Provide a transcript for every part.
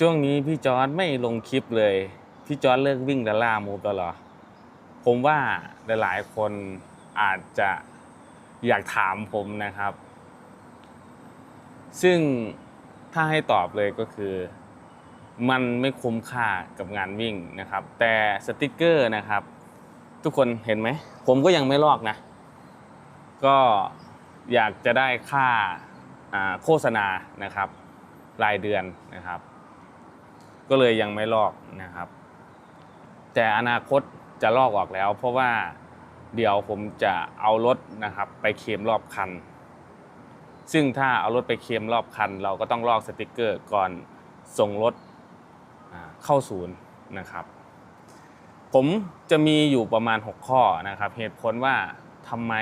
ช่วงนี้พี่จอร์ดไม่ลงคลิปเลย พี่จอร์ดเลิกวิ่งดาล่ามูฟแล้วเหรอ ผมว่าหลายๆคนอาจจะอยากถามผมนะครับ ซึ่งถ้าให้ตอบเลยก็คือ มันไม่คุ้มค่ากับงานวิ่งนะครับ แต่สติกเกอร์นะครับ ทุกคนเห็นไหม ผมก็ยังไม่ลอกนะ ก็อยากจะได้ค่าอ่าโฆษณานะครับ รายเดือนนะครับ ก็เลยยังไม่ลอกนะครับ แต่อนาคตจะลอกออกแล้ว เพราะว่าเดี๋ยวผมจะเอารถนะครับ ไปเคมรอบคัน ซึ่งถ้าเอารถไปเคมรอบคัน เราก็ต้องลอกสติกเกอร์ก่อนส่งรถเข้าศูนย์นะครับ ผมจะมีอยู่ประมาณ 6 ข้อนะครับ เหตุผลว่าทำไม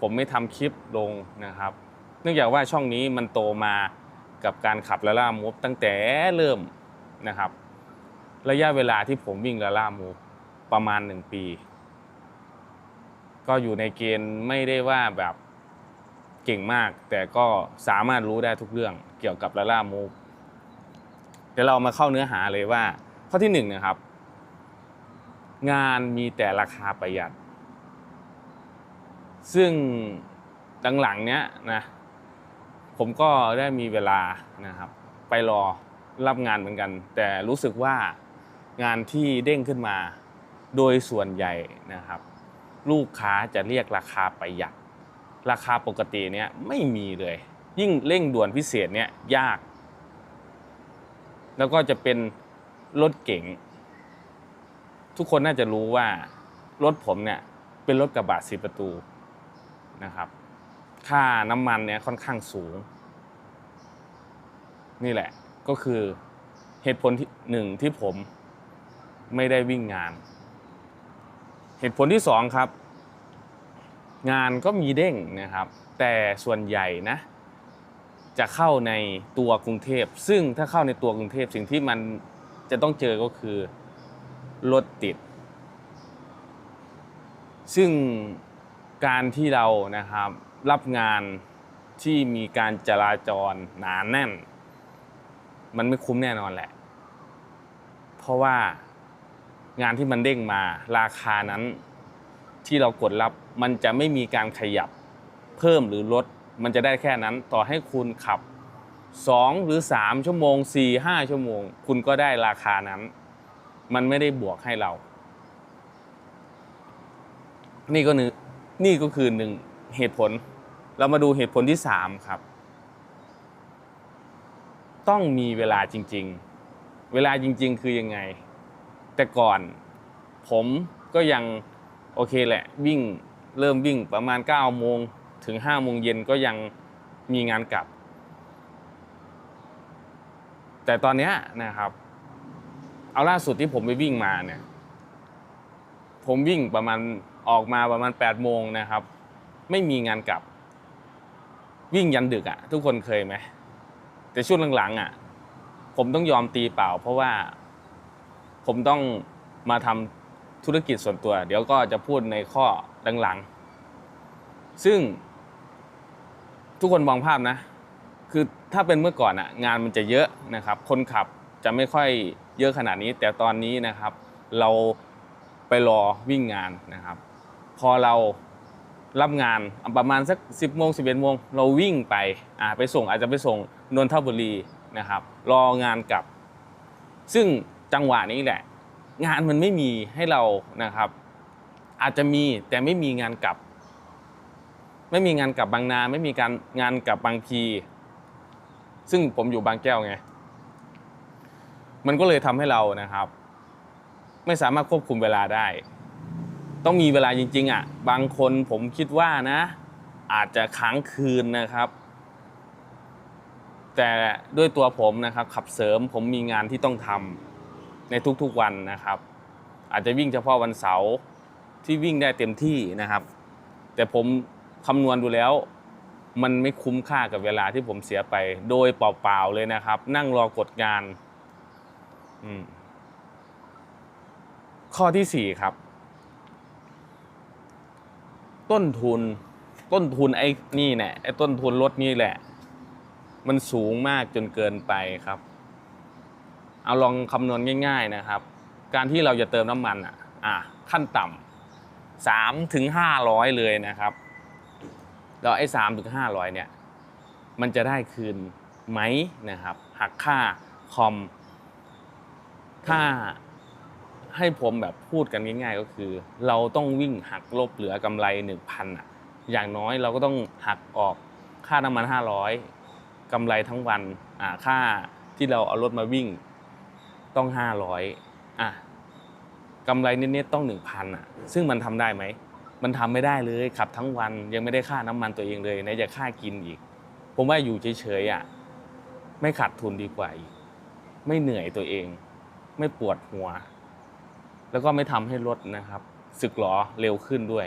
ผมไม่ทำคลิปลงนะครับ เนื่องจากว่าช่องนี้มันโตมากับการขับและล่ามูฟตั้งแต่เริ่ม นะครับ ระยะเวลาที่ผมวิ่งละล่ามูฟประมาณ 1 ปี ก็อยู่ในเกณฑ์ไม่ได้ว่าแบบเก่งมาก แต่ก็สามารถรู้ได้ทุกเรื่องเกี่ยวกับละล่ามูฟเดี๋ยวเรามาเข้าเนื้อหาเลยว่า ข้อที่หนึ่งนะครับ งานมีแต่ราคาประหยัด ซึ่งหลังๆเนี้ยนะผมก็ได้มีเวลานะครับ ไปรอ รับงานเหมือนกัน แต่รู้สึกว่างานที่เด้งขึ้นมา โดยส่วนใหญ่นะครับ ลูกค้าจะเรียกราคาประหยัด ราคาปกติเนี้ยไม่มีเลย ยิ่งเร่งด่วนพิเศษเนี้ยยาก แล้วก็จะเป็นรถเก๋งทุกคนน่าจะรู้ว่ารถผมเนี่ยเป็นรถกระบะสีประตูนะครับ ค่าน้ำมันเนี่ยค่อนข้างสูง นี่แหละ ก็คือเหตุผลที่หนึ่งที่ผมไม่ได้วิ่งงาน เหตุผลที่สองครับ งานก็มีเด้งนะครับ แต่ส่วนใหญ่นะ จะเข้าในตัวกรุงเทพ ซึ่งถ้าเข้าในตัวกรุงเทพสิ่งที่มันจะต้องเจอก็คือรถติด ซึ่งการที่เรานะครับรับงานที่มีการจราจรหนาแน่น มันไม่คุ้มแน่นอนแหละ เพราะว่างานที่มันเด้งมาราคานั้นที่เรากดรับมันจะไม่มีการขยับเพิ่มหรือลด มันจะได้แค่นั้นต่อให้คุณขับ 2 หรือ 3 ชั่วโมง 4 5 ชั่วโมง คุณก็ได้ราคานั้น มันไม่ได้บวกให้เรา นี่ก็นึนี่ก็คือหนึ่งเหตุผล เรามาดูเหตุผลที่ 3 ครับ ต้องมีเวลาจริง ๆ เวลาจริง ๆ คือยังไง แต่ก่อนผมก็ยังโอเคแหละวิ่งเริ่มวิ่งประมาณ9โมงถึง5โมงเย็นก็ยังมีงานกลับ แต่ตอนนี้นะครับ เอาล่าสุดที่ผมไปวิ่งมาเนี่ย ผมวิ่งประมาณออกมาประมาณ8โมงนะครับ ไม่มีงานกลับ วิ่งยันดึกอะทุกคนเคยไหม แต่ช่วงหลังๆอะ ผมต้องยอมตีเปล่า เพราะว่าผมต้องมาทำธุรกิจส่วนตัว เดี๋ยวก็จะพูดในข้อหลังๆ ซึ่งทุกคนมองภาพนะ คือถ้าเป็นเมื่อก่อนอะงานมันจะเยอะนะครับ คนขับจะไม่ค่อยเยอะขนาดนี้ แต่ตอนนี้นะครับ เราไปรอวิ่งงานนะครับ พอเรารับงานประมาณสัก 10โมง11โมงเราวิ่งไปอ่าไปส่งอาจจะไปส่ง นนทบุรีนะครับ รองานกลับ ซึ่งจังหวะนี้แหละ งานมันไม่มีให้เรานะครับ อาจจะมีแต่ไม่มีงานกลับ ไม่มีงานกลับบางนา ไม่มีการงานกลับบางพี ซึ่งผมอยู่บางแก้วไงมันก็เลยทำให้เรานะครับ ไม่สามารถควบคุมเวลาได้ ต้องมีเวลาจริง ๆอะบางคนผมคิดว่านะ อาจจะค้างคืนนะครับ แต่ด้วยตัวผมนะครับขับเสริมผมมีงานที่ต้องทำในทุกๆวันนะครับ อาจจะวิ่งเฉพาะวันเสาร์ที่วิ่งได้เต็มที่นะครับ แต่ผมคำนวณดูแล้ว มันไม่คุ้มค่ากับเวลาที่ผมเสียไป โดยเปล่าๆเลยนะครับ นั่งรอกดงานข้อที่สี่ครับ ต้นทุน ต้นทุนไอ้นี่แหละไอ้ต้นทุนรถนี่แหละ มันสูงมากจนเกินไปครับ เอาลองคำนวณง่าย ๆนะครับ การที่เราจะเติมน้ำมันอะอะขั้นต่ำสามถึงห้าร้อยเลยนะครับแล้วไอ้สามถึงห้าร้อยเนี่ย มันจะได้คืนไหมนะครับ หักค่าคอม ถ้าให้ผมแบบพูดกันง่ายๆก็คือ เราต้องวิ่งหักลบเหลือกำไรหนึ่งพันอะ อย่างน้อยเราก็ต้องหักออกค่าน้ำมันห้าร้อย กำไรทั้งวันอ่าค่าที่เราเอารถมาวิ่งต้องห้าร้อยอะกำไรเน็ตๆต้องหนึ่งพันอะ ซึ่งมันทำได้ไหมมันทำไม่ได้เลยขับทั้งวันยังไม่ได้ค่าน้ำมันตัวเองเลยไหนจะค่ากินอีก ผมว่าอยู่เฉยๆอะไม่ขาดทุนดีกว่าอีกไม่เหนื่อยตัวเอง ไม่ปวดหัว แล้วก็ไม่ทำให้รถนะครับสึกหรอเร็วขึ้นด้วย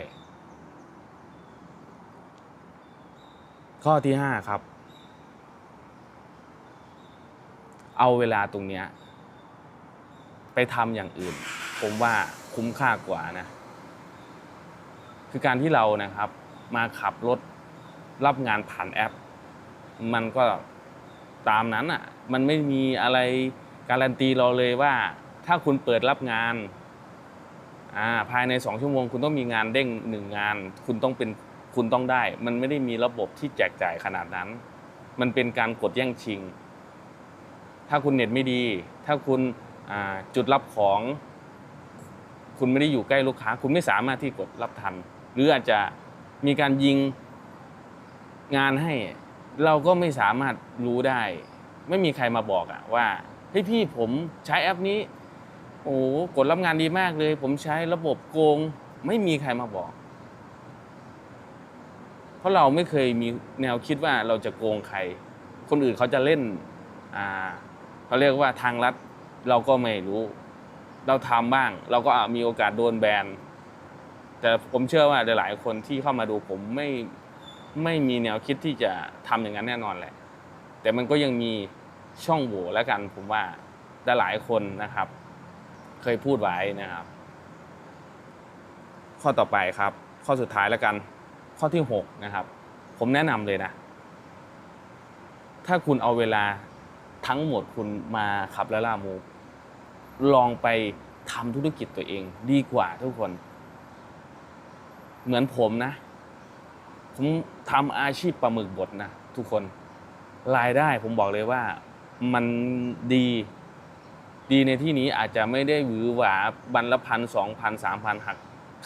ข้อที่ห้าครับ เอาเวลาตรงเนี้ยไปทำอย่างอื่น ผมว่าคุ้มค่ากว่านะ คือการที่เรานะครับ มาขับรถรับงานผ่านแอป มันก็ตามนั้นอะ มันไม่มีอะไรการันตีเราเลยว่า ถ้าคุณเปิดรับงานอ่าภายในสองชั่วโมง คุณต้องมีงานเด้งหนึ่งงาน คุณต้องเป็นคุณต้องได้ มันไม่ได้มีระบบที่แจกจ่ายขนาดนั้น มันเป็นการกดแย่งชิง ถ้าคุณเน็ตไม่ดี ถ้าคุณจุดรับของ คุณไม่ได้อยู่ใกล้ลูกค้า คุณไม่สามารถที่กดรับทัน หรืออาจจะมีการยิงงานให้ เราก็ไม่สามารถรู้ได้ ไม่มีใครมาบอกอะว่าเฮ้ยพี่ผมใช้แอปนี้ โอ้กดรับงานดีมากเลย ผมใช้ระบบโกง ไม่มีใครมาบอก เพราะเราไม่เคยมีแนวคิดว่าเราจะโกงใคร คนอื่นเขาจะเล่นอ่า เขาเรียกว่าทางลัดเราก็ไม่รู้ เราทำบ้าง เราก็มีโอกาสโดนแบนแต่ผมเชื่อว่าหลาย ๆ คนที่เข้ามาดูผมไม่ไม่มีแนวคิดที่จะทำอย่างนั้นแน่นอนแหละ แต่มันก็ยังมีช่องโหว่แล้วกันผมว่าหลายคนนะครับ เคยพูดไว้นะครับ ข้อต่อไปครับ ข้อสุดท้ายแล้วกัน ข้อที่หกนะครับ ผมแนะนำเลยนะ ถ้าคุณเอาเวลา ทั้งหมดคุณมาขับแล้วล่ามูลองไปทำธุรกิจตัวเอง ดีกว่าทุกคน เหมือนผมนะ ผมทำอาชีพปลาหมึกบดนะทุกคนรายได้ผมบอกเลยว่ามันดีดีในที่นี้อาจจะไม่ได้หวือหวาบันละพันสองพันสามพันหัก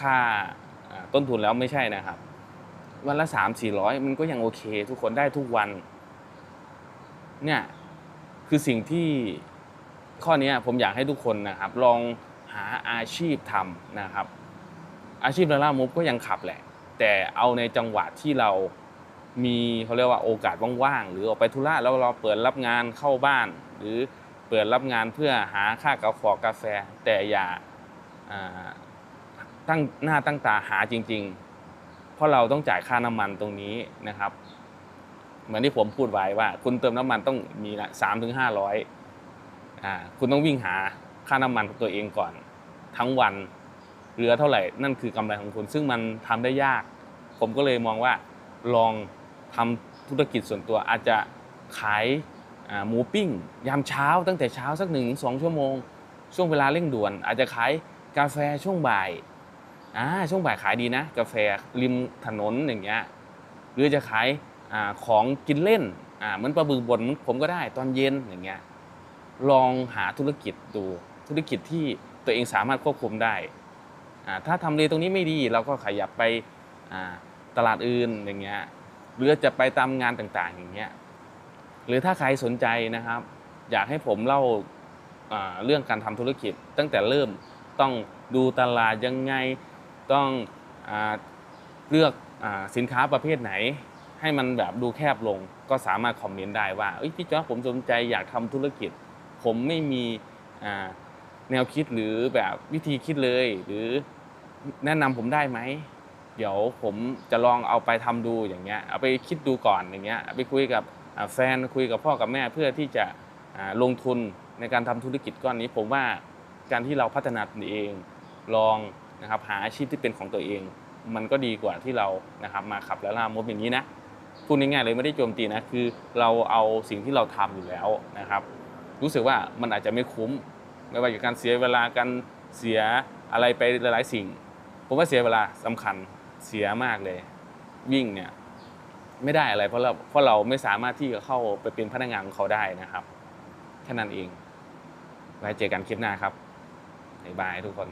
ค่าอ่าต้นทุนแล้วไม่ใช่นะครับ วันละสามสี่ร้อยมันก็ยังโอเค ทุกคนได้ทุกวัน เนี่ย คือสิ่งที่ข้อนี้ผมอยากให้ทุกคนนะครับ ลองหาอาชีพทำนะครับ อาชีพลาล่ามุฟก็ยังขับแหละ แต่เอาในจังหวะที่เรามีเขาเรียกว่าโอกาสว่างๆหรือออกไปธุระแล้วเราเปิดรับงานเข้าบ้าน หรือเปิดรับงานเพื่อหาค่ากาแฟกาแฟ แต่อย่าอ่าตั้งหน้าตั้งตาหาจริง ๆ เพราะเราต้องจ่ายค่าน้ำมันตรงนี้นะครับ เหมือนที่ผมพูดไว้ว่า คุณเติมน้ำมันต้องมีละสามถึงห้าร้อยอ่าคุณต้องวิ่งหาค่าน้ำมันตัวเองก่อน ทั้งวันเหลือเท่าไหร่นั่นคือกำไรของคุณ ซึ่งมันทำได้ยาก ผมก็เลยมองว่าลองทำธุรกิจส่วนตัวอาจจะขายหมูปิ้ง ยามเช้า ตั้งแต่เช้าสักหนึ่งสองชั่วโมง ช่วงเวลาเร่งด่วน อาจจะขายกาแฟช่วงบ่ายอ่าช่วงบ่ายขายดีนะ กาแฟริมถนนอย่างเงี้ยหรือจะขาย อของกินเล่นเหมือนปลาบึกบดผมก็ได้ตอนเย็นอย่างเงี้ยลองหาธุรกิจดูธุรกิจที่ตัวเองสามารถควบคุมได้ ถ้าทำเลตรงนี้ไม่ดีเราก็ขยับไปตลาดอื่นอย่างเงี้ยหรือจะไปตามงานต่างๆอย่างเงี้ยหรือถ้าใครสนใจนะครับ อยากให้ผมเล่าเรื่องการทำธุรกิจ ตั้งแต่เริ่มต้องดูตลาดยังไงต้องอเลือกอสินค้าประเภทไหน ให้มันแบบดูแคบลงก็สามารถคอมเมนต์ได้ว่าพี่จ๊อผมสนใจอยากทำธุรกิจ ผมไม่มีแนวคิดหรือแบบวิธีคิดเลย หรือแนะนำผมได้ไหมเดี๋ยวผมจะลองเอาไปทำดูอย่างเงี้ยเอาไปคิดดูก่อนอย่างเงี้ยไปคุยกับแฟนคุยกับพ่อกับแม่เพื่อที่จะลงทุนในการทำธุรกิจก้อนนี้ ผมว่าการที่เราพัฒนาตนเองลองนะครับหาอาชีพที่เป็นของตัวเอง มันก็ดีกว่าที่เรานะครับมาขับแล้วล่ามดอย่างนี้นะ พูดง่ายๆเลยไม่ได้โจมตีนะคือเราเอาสิ่งที่เราทำอยู่แล้วนะครับ รู้สึกว่ามันอาจจะไม่คุ้ม ไม่ว่าจากการเสียเวลาการเสียอะไรไปหลายๆสิ่ง ผมว่าเสียเวลาสำคัญเสียมากเลย วิ่งเนี่ยไม่ได้อะไรเพราะเราเพราะเราไม่สามารถที่จะเข้าไปเป็นพนักงานของเขาได้นะครับแค่นั้นเองไว้เจอกันคลิปหน้าครับบ๊ายบายทุกคน